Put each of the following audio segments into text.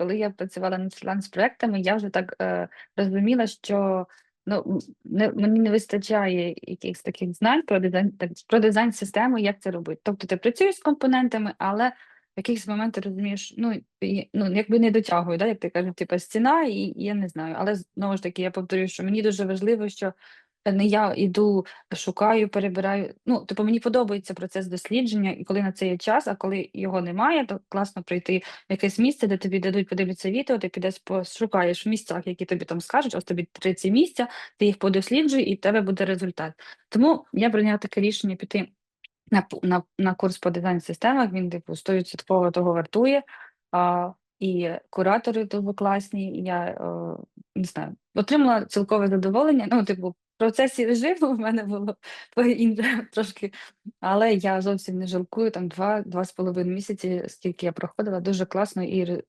коли я працювала над фріланс-проектами, я вже так е, розуміла, що ну, не, мені не вистачає якихось таких знань про дизайн, так, про дизайн системи, як це робити. Тобто ти працюєш з компонентами, але в якихось моментах розумієш, ну, і- ну якби не дотягую, да, як ти кажеш, типу стіна, і, і я не знаю. Але знову ж таки, я повторюю, що мені дуже важливо, що не я іду, шукаю, перебираю. Ну, типу, мені подобається процес дослідження, і коли на це є час, а коли його немає, то класно прийти в якесь місце, де тобі дадуть подивитися відео, ти підеш пошукаєш в місцях, які тобі там скажуть, ось тобі три ці місця, ти їх подосліджуй, і в тебе буде результат. Тому я прийняла таке рішення піти на, на, на курс по дизайн системах. Він типу 100% того вартує. А, і куратори дуже класні. і Я е, не знаю, отримала цілкове задоволення. Ну, типу, процесі режиму в мене було по-інше трошки, але я зовсім не жалкую. Там два, два з половиною місяці, скільки я проходила, дуже класно і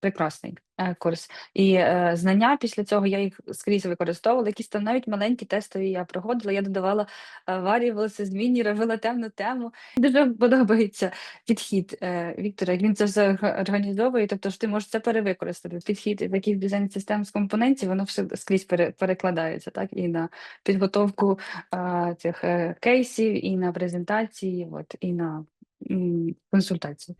прекрасний е, курс. І е, знання після цього я їх скрізь використовувала. Якісь там навіть маленькі тестові я проходила. Я додавала е, варіабли, змінні, робила темну тему. Дуже подобається підхід е, Віктора. як Він це все організовує. Тобто ж ти можеш це перевикористати. Підхід таких дизайн систем з компонентів, воно все скрізь пере, перекладається, так і на підготовку е, цих е, кейсів, і на презентації, от і на м, консультації.